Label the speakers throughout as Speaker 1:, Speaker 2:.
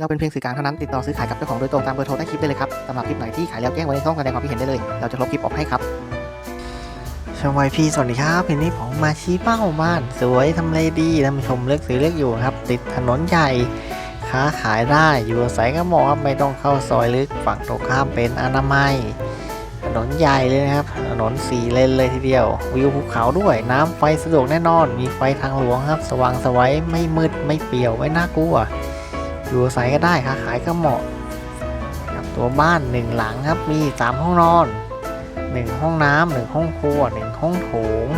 Speaker 1: เราเป็นเพียงสื่อกลางเท่านั้นติดต่อซื้อขายกับเจ้าของโดยตรงตามเบอร์โทรใต้คลิปได้เลยครับสำหรับคลิปไหนที่ขายแล้วแจ้งไว้ในช่องแสดงความคิดเห็นได้เลย เราจะลบคลิปออกให้ครับ
Speaker 2: ชมวัยพี่สวัสดีครับวันนี้ผมมาชี้เป้าบ้าน สวยทำเลดีท่านผู้ชมเลือกซื้อเลือกอยู่ครับ ติดถนนใหญ่ค้าขายได้อยู่อาศัยก็เหมาะครับไม่ต้องเข้าซอยลึกฝั่งตรงข้ามเป็นอนามัยถนนใหญ่เลยนะครับ ถนนสี่เลนเลยทีเดียว วิวภูเขาด้วย น้ำไฟสะดวกแน่นอน มีไฟทางหลวงครับ สว่างสวัยไม่มืดไม่เปี่ยวไม่น่ากลัว อยู่อาศัยก็ได้ค้าขายก็เหมาะครับตัวบ้านหนึ่งหลังครับมีสามห้องนอนหนึ่งห้องน้ำหนึ่งห้องครัวหนึ่งห้องโถง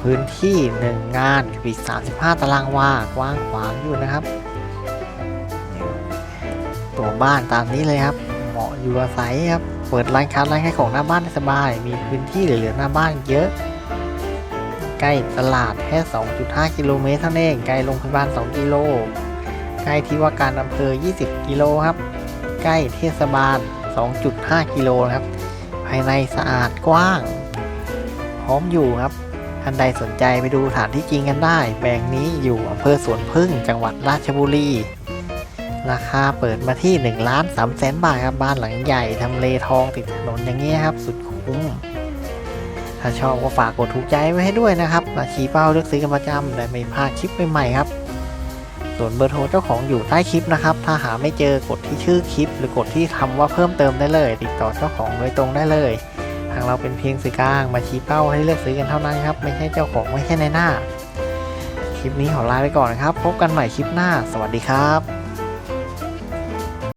Speaker 2: พื้นที่หนึ่งงานปี35 ตารางวากว้างขวางอยู่นะครับ ตัวบ้านตามนี้เลยครับ เหมาะอยู่อาศัยครับ เปิดร้านค้าร้านขายของหน้าบ้านได้สบาย มีพื้นที่เหลือๆหน้าบ้านเยอะ ใกล้ตลาดแค่ 2.5 กิโลเมตรเท่านั้นเองใกล้โรงพยาบาล 2 กิโล ล้ที่ว่าการอำเภอ 20 กิโลครับ ใกล้เทศบาล 2.5 กิโลนะครับ ภายในสะอาดกว้าง พร้อมอยู่ครับท่านใดสนใจไปดูสถานที่จริงกันได้ แปลงนี้อยู่อำเภอสวนพึ่งจังหวัดราชบุรี ราคาเปิดมาที่1ล้าน3แสนบาทครับ บ้านหลังใหญ่ทำเลทองติดถนนอย่างเงี้ยครับ สุดคุ้มถ้าชอบก็ฝากกดถูกใจไว้ให้ด้วยนะครับมาชี้เป้าเลือกซื้อกันประจำและไม่พลาดคลิปใหม่ๆครับ ส่วนเบอร์โทรเจ้าของอยู่ใต้คลิปนะครับ ถ้าหาไม่เจอกดที่ชื่อคลิป หรือกดที่คำว่าเพิ่มเติมได้เลย ติดต่อเจ้าของโดยตรงได้เลย ทางเราเป็นเพียงสื่อกลางมาชี้เป้าให้เลือกซื้อกันเท่านั้นครับ ไม่ใช่เจ้าของไม่ใช่ในหน้า คลิปนี้ขอลาไปก่อนนะครับ พบกันใหม่คลิปหน้า สวัสดีครับ